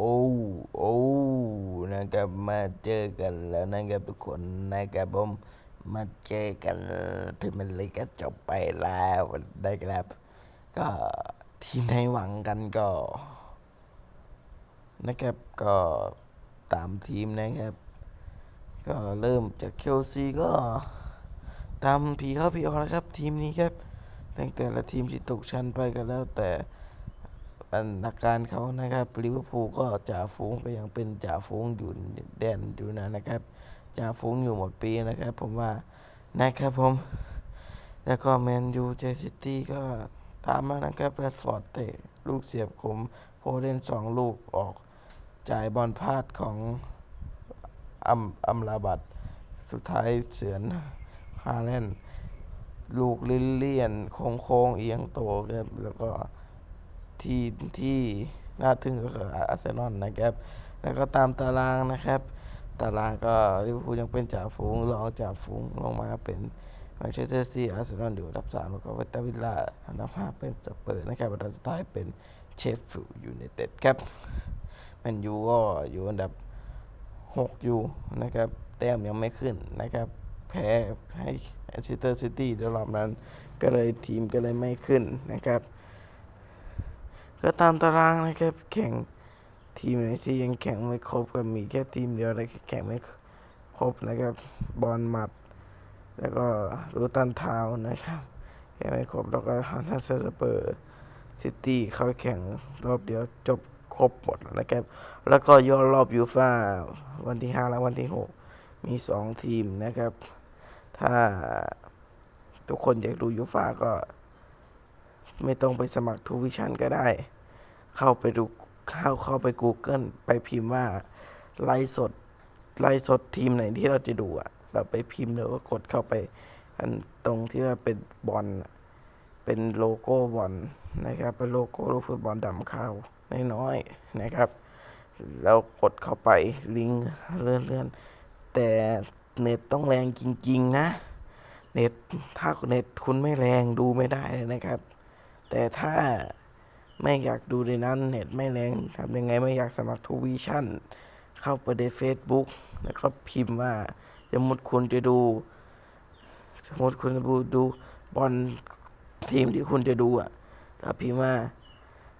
โอ้โอ้นะครับมาเจอกันแล้วนะครับทุกคนนะครับผมมาเจอกันที่มันเลยก็จบไปแล้วนะครับ ก็ทีมในหวังกันก็ นะครับก็ตามทีมนะครับ ก็เริ่มจากเชลซีก็ตามผีเข้าผีออกนะครับ ทีมนี้ครับตั้งแต่ละทีมที่ตกชั้นไปก็แล้วแต่ อันอาการเขานะครับลิเวอร์พูลก็จ่าฝูงก็ยังเป็นจ่าฝูงอยู่แดนอยู่นะนะครับจ่าฝูงอยู่หมดปีนะครับ ผมว่านะครับผม แล้วก็แมนยูเจซิตี้ก็ตามมานะครับแรดฟอร์ดเตะลูกเสียบคมโพเล่นสองลูกออกจ่ายบอลพลาดของอัมอัมราบัตสุดท้ายเฉือนฮาแลนลูกลิลเลียนโค้งโค้งเอียงโตครับแล้วก็ ที่ที่น่าทึ่งก็คืออาร์เซนอลนะครับ แล้วก็ตามตารางนะครับ ตารางก็ลิเวอร์พูลยังเป็นจ่าฝูงรองจ่าฝูงลงมาเป็นแมนเชสเตอร์ซิตี้อาร์เซนอลอยู่อันดับสามแล้วก็เวสต์วิลล่าอันดับห้าเป็นสเปอร์นะครับอันดับสุดท้ายเป็นเชฟฟิลด์ยูไนเต็ดครับแมนยูก็อยู่อันดับหกอยู่นะครับแต้มยังไม่ขึ้นนะครับ แพ้ให้แมนเชสเตอร์ซิตี้ในรอบนั้นก็เลยทีมก็เลยไม่ขึ้นนะครับ ก็ตามตารางนะครับ แข่งทีมไหนที่ยังแข่งไม่ครบก็มีแค่ทีมเดียวนะที่แข่งไม่ครบนะครับ บอลมัด แล้วก็รูตันทาวนะครับแข่งไม่ครบแล้วก็ฮันนัสเปอร์ซิตี้เข้าแข่งรอบเดียวจบครบหมดนะครับ แล้วก็ย่อนรอบยูฟ่าวันที่ 5 และวันที่ 6 มี 2 ทีมนะครับ ถ้าทุกคนอยากดูยูฟ่าก็ ไม่ต้องไปสมัครทูวิชันก็ได้ เข้าไปดูเข้าเข้าไป Google ไปพิมพ์ว่าไลฟ์สดไลฟ์สดทีมไหนที่เราจะดูอะเราไปพิมพ์แล้วก็กดเข้าไป อันตรงที่ว่าเป็นบอลเป็นโลโก้บอลนะครับ เป็นโลโก้ลูกฟุตบอลดำขาวน้อยๆนะครับแล้วกดเข้าไปลิงก์เลื่อนเลื่อนแต่เน็ตต้องแรงจริง ๆ นะ เน็ตถ้าเน็ตคุณไม่แรงดูไม่ได้เลยนะครับ แต่ถ้าไม่อยากดูในนั้นเน็ตไม่แรงทำยังไงไม่อยากสมัครทูวิชั่นเข้าไปใน Facebook แล้วก็พิมพ์ว่าสมมติคุณจะดู สมมติคุณจะดูดูบอลทีมที่คุณจะดูอะถ้าพิมพ์ว่า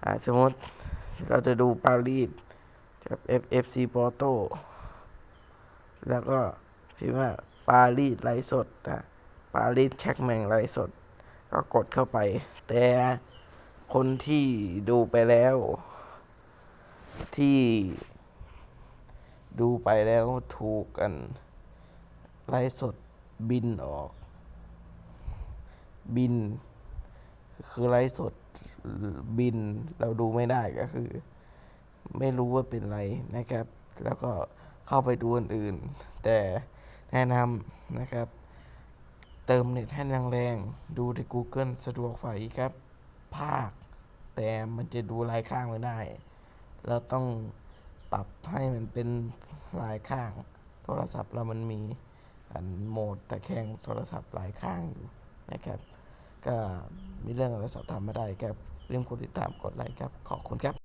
อ่าสมมติเราจะดูปารีสกับ FC ปอร์โตแล้วก็พิมพ์ว่าปารีสไลฟ์สดนะปารีสแช็กแมงไลฟ์สด ก็กดเข้าไป แต่คนที่ดูไปแล้ว ที่ดูไปแล้วถูกกัน ไลฟ์สดบินออก บิน คือไลฟ์สดบินเราดูไม่ได้ก็คือ ไม่รู้ว่าเป็นไรนะครับ แล้วก็เข้าไปดูอื่น แต่แนะนำนะครับ เติมเน็ตให้แรงๆ ดูใน Google สะดวกฝ่าอีกครับ ภาค แต่มันจะดูลายข้างไม่ได้ เราต้องปรับให้มันเป็นลายข้าง โทรศัพท์เรามันมีอันโหมดตะแคงโทรศัพท์ลายข้างอยู่นะครับ ก็มีเรื่องอะไรสอบถามมาได้ครับ เรื่องกดติดตามกดไลค์ครับ ขอบคุณครับ